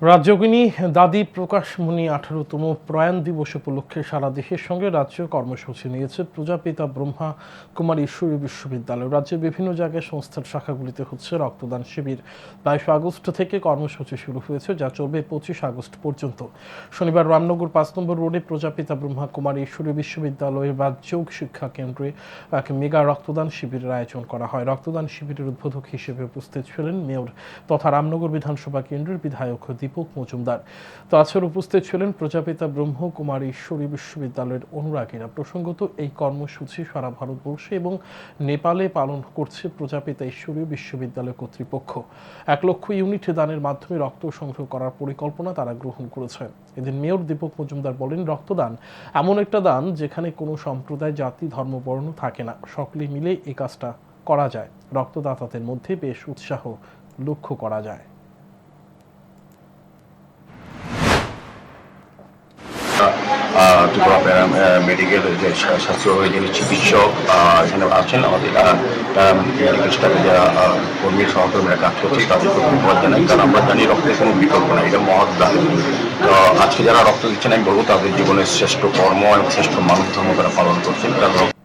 রাজ্যগিনী দাদি প্রকাশমণি আঠারোতম প্রয়াণ দিবস উপলক্ষে সারা দেশের সঙ্গে রাজ্য কর্মসূচি নিয়েছে। প্রজাপিতা ব্রহ্মা কুমার ঈশ্বরী বিশ্ববিদ্যালয়। রাজ্যের বিভিন্ন জায়গায় সংস্থার শাখাগুলিতে হচ্ছে রক্তদান শিবির। বাইশে আগস্ট থেকে কর্মসূচি শুরু হয়েছে, যা চলবে পঁচিশ আগস্ট পর্যন্ত। শনিবার রামনগর পাঁচ নম্বর রোডে প্রজাপিতা ব্রহ্মা কুমার ঈশ্বরী বিশ্ববিদ্যালয়ের রাজ্য শিক্ষা কেন্দ্রে এক মেগা রক্তদান শিবিরের আয়োজন করা হয়। রক্তদান শিবিরের উদ্বোধক হিসেবে উপস্থিত ছিলেন মেয়র তথা রামনগর বিধানসভা কেন্দ্রের বিধায়ক দীপক মজুমদার। তাছাড়া উপস্থিত ছিলেন প্রজাপিতা ব্রহ্মকুমার ঈশ্বরী বিশ্ববিদ্যালয়ের অনুরাগীরা। প্রসঙ্গত, এই কর্মসূচি সারা ভারতবর্ষে এবং নেপালে পালন করছে প্রজাপিতা ঈশ্বরীয় বিশ্ববিদ্যালয় কর্তৃপক্ষ। এক লক্ষ ইউনিট দানের মাধ্যমে রক্ত সংগ্রহ করার পরিকল্পনা তারা গ্রহণ করেছে এদিন মেয়র দীপক মজুমদার বলেন, রক্তদান এমন একটা দান যেখানে কোনো সম্প্রদায়, জাতি, ধর্ম, বর্ণ থাকে না। সকলে মিলে এই কাজটা করা যায়। রক্তদাতাদের মধ্যে বেশ উৎসাহ লক্ষ্য করা যায়। ত্রিপুরা মেডিকেল যে স্বা- স্বাস্থ্য যিনি চিকিৎসক এখানে আছেন আমাদের মেডিকেল স্টাফে যারা কর্মী সহকর্মীরা কাজ করছে, তাদের প্রতি ধন্যবাদ জানাই। কারণ আমরা জানি রক্তের কোনো বিকল্প নাই, এটা মহৎ দান তো আজকে যারা রক্ত দিচ্ছেন, আমি বলব তাদের জীবনের শ্রেষ্ঠ কর্ম এবং শ্রেষ্ঠ মানব ধর্ম তারা পালন করছেন। কারণ